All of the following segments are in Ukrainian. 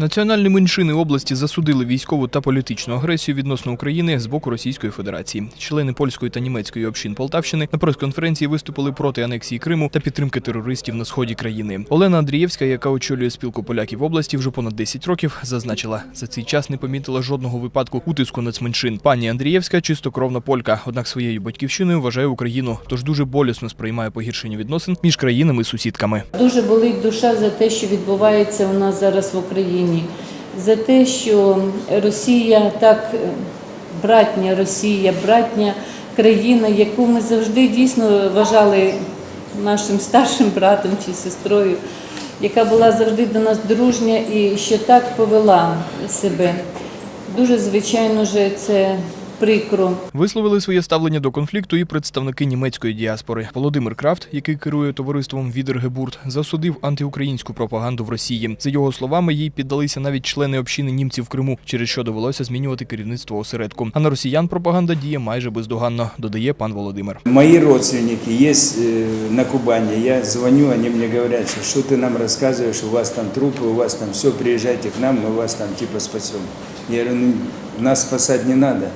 Національні меншини області засудили військову та політичну агресію відносно України з боку Російської Федерації. Члени польської та німецької общин Полтавщини на прес-конференції виступили проти анексії Криму та підтримки терористів на сході країни. Олена Андрієвська, яка очолює спілку поляків області вже понад 10 років, зазначила, за цей час не помітила жодного випадку утиску нацменшин. Пані Андрієвська чистокровна полька, однак своєю батьківщиною вважає Україну, тож дуже болісно сприймає погіршення відносин між країнами сусідками. Дуже болить душа за те, що відбувається у нас зараз в Україні, за те, що Росія так е, братня Росія, братня країна, яку ми завжди дійсно вважали нашим старшим братом чи сестрою, яка була завжди до нас дружня і що так повела себе. Дуже звичайно же це прикро. Висловили своє ставлення до конфлікту і представники німецької діаспори. Володимир Крафт, який керує товариством Відергебурт, засудив антиукраїнську пропаганду в Росії. За його словами, їй піддалися навіть члени общини німців в Криму, через що довелося змінювати керівництво осередку. А на росіян пропаганда діє майже бездоганно, додає пан Володимир. Мои родственники есть э, на Кубани. Я звоню, они мне говорят, что, что ты нам рассказываешь, у вас там трупы, у вас там все, приезжайте к нам, мы вас там типа спасем. Я говорю, ну, нас спасать не надо.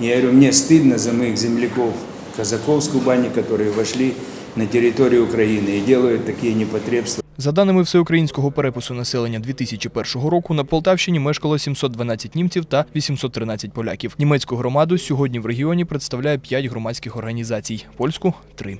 Я говорю, мне стыдно за моих земляков, казаков с Кубани, которые вошли на территорию Украины и делают такие непотребства. За даними всеукраїнського перепису населення 2001 року, на Полтавщині мешкало 712 німців та 813 поляків. Німецьку громаду сьогодні в регіоні представляє 5 громадських організацій, польську – 3.